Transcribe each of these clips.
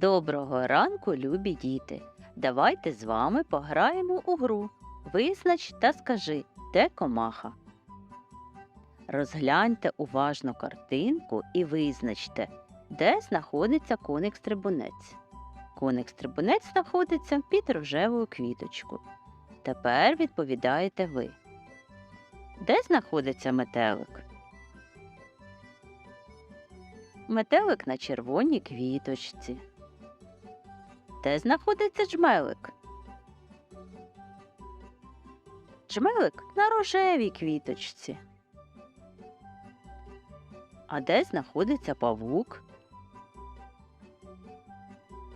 Доброго ранку, любі діти! Давайте з вами пограємо у гру. Визнач та скажи, де комаха. Розгляньте уважно картинку і визначте, де знаходиться коник-стрибунець. Коник-стрибунець знаходиться під рожевою квіточкою. Тепер відповідаєте ви. Де знаходиться метелик? Метелик на червоній квіточці. Де знаходиться джмелик? Джмелик на рожевій квіточці. А де знаходиться павук?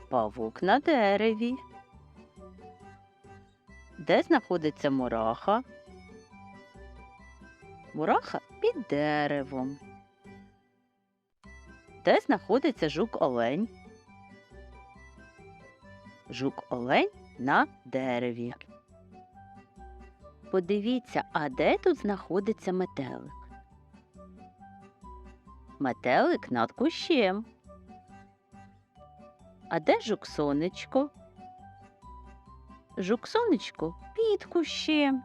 Павук на дереві. Де знаходиться мураха? Мураха під деревом. Де знаходиться жук-олень? Жук-олень на дереві. Подивіться, а де тут знаходиться метелик? Метелик над кущем. А де жук-сонечко? Жук-сонечко під кущем.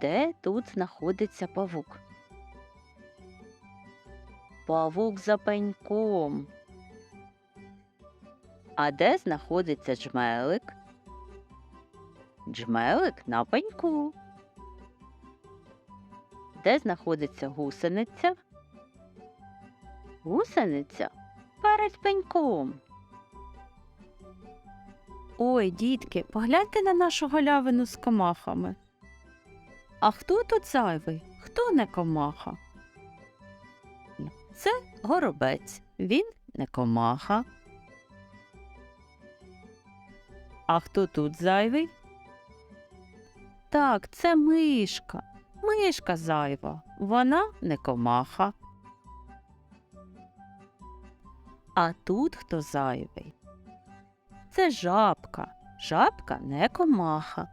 Де тут знаходиться павук? Павук за пеньком. А де знаходиться джмелик? Джмелик на пеньку. Де знаходиться гусениця? Гусениця перед пеньком. Ой, дітки, погляньте на нашу галявину з комахами. А хто тут зайвий? Хто не комаха? Це горобець. Він не комаха. А хто тут зайвий? Так, це мишка. Мишка зайва. Вона не комаха. А тут хто зайвий? Це жабка. Жабка не комаха.